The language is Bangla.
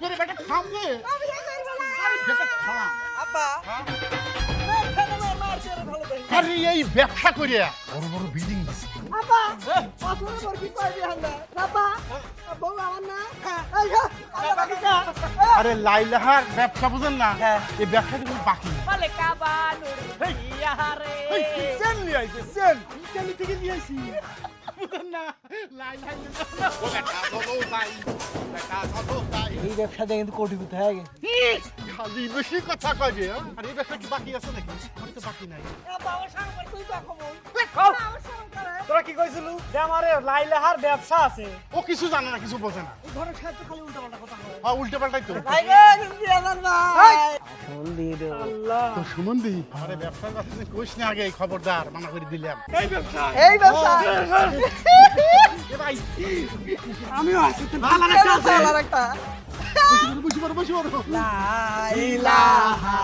বেটা থাম রে আমি এই করব না। আরে বেটা হ্যাঁ? দেয় আরে এই ব্যবসা করিয়া বড় বড় বিল্ডিং দিছে আব্বা, বছরের পর কি পাইবি হান্দা? আব্বা, বউ আমার না? এই যা, আব্বা, বাকি যা। আরে লাইলাহার ব্যবসা বুঝেন না হ্যাঁ। এই ব্যবসা কিন্তু বাকি। বলে নিয়ে আইছে থেকে নিয়ে আইছি বুঝেন না লাইলাহার এই ব্যবসা দিয়ে কিন্তু কোটিপতি হয়ে গেছে। খালি বেশি কথা হ্যাঁ? আর এই ব্যবসা কি বাকি আছে নাকি? আমি তো বাকি নাই। তোরা কি কইছিলু? যে আমার লাইলাহার ব্যবসা আছে। ও কিছু জানে না কিছু বোঝে না। ঘরের সাথে খালি উল্টা কথা কয় হ্যাঁ তো। ভাই। আল্লাহ। তো সুমন্দি ব্যবসার কথা না আগে খবরদার মানা করে দিলাম। এই ব্যবসা। এই ব্যবসা। ভাই আমিও আছি তো এই ব্যবসা ভালো একটা। বসে পড়ো বসে পড়ো লা ইলাহা